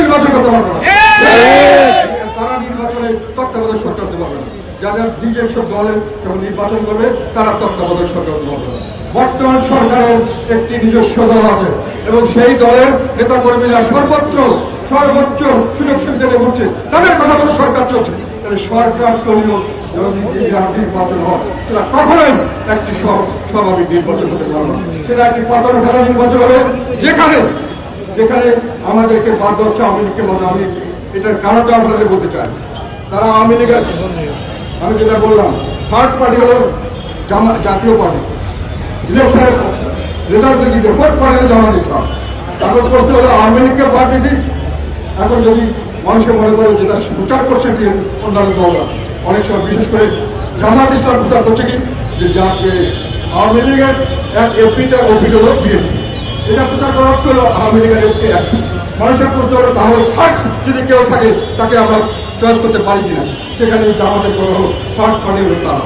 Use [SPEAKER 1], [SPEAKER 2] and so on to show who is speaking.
[SPEAKER 1] নির্বাচন করতে পারবে না। তারা নির্বাচনে তত্ত্বাবধায়ক সরকার হতে পারবে না। যাদের নিজস্ব দলের যখন নির্বাচন করবে তারা তত্ত্বাবধায়ক সরকার হতে পারবে না। বর্তমান সরকারের একটি নিজস্ব দল আছে এবং সেই দলের নেতা কর্মীরা সর্বোচ্চ সর্বোচ্চ সুযোগ সুবিধা ঘুরছে। তাদের কথা মতো সরকার চলছে। তাহলে সরকার দলীয় নির্বাচন হয় সেটা কখনোই একটি স্বাভাবিক নির্বাচন হতে পারবে না। সেটা একটি পাতন খেলা নির্বাচন হবে যেখানে যেখানে আমাদেরকে বাধ্য হচ্ছে আওয়ামী লীগকে বাধ্য আমি এটার কারণটা আপনাদের বলতে চাই। তারা আওয়ামী লীগের আমি যেটা বললাম থার্ড পার্টি হলো জাতীয় পার্টি ইলেকশনের রেজাল্ট যদি ফোর্থ পার্টি জামাত ইসলাম। এখন প্রশ্ন হলো, আওয়ামী লীগকে বাদ দিয়েছি। এখন যদি মানুষের মনে করে যেটা প্রচার করছে কি অন্যান্য দলরা, অনেক সময় বিশেষ করে জামাত ইসলাম প্রচার করছে কি? যে যাকে আওয়ামী লীগের এক এপিটার হলো বিএনপি। এটা প্রচার করা অর্থ আওয়ামী লীগের একটি এক মানুষের প্রশ্ন হলো, তাহলে থার্ড যদি কেউ থাকে, তাকে আমরা চয়েস করতে পারি কিনা? সেখানে আমাদের কোনো থার্ড হলো তারা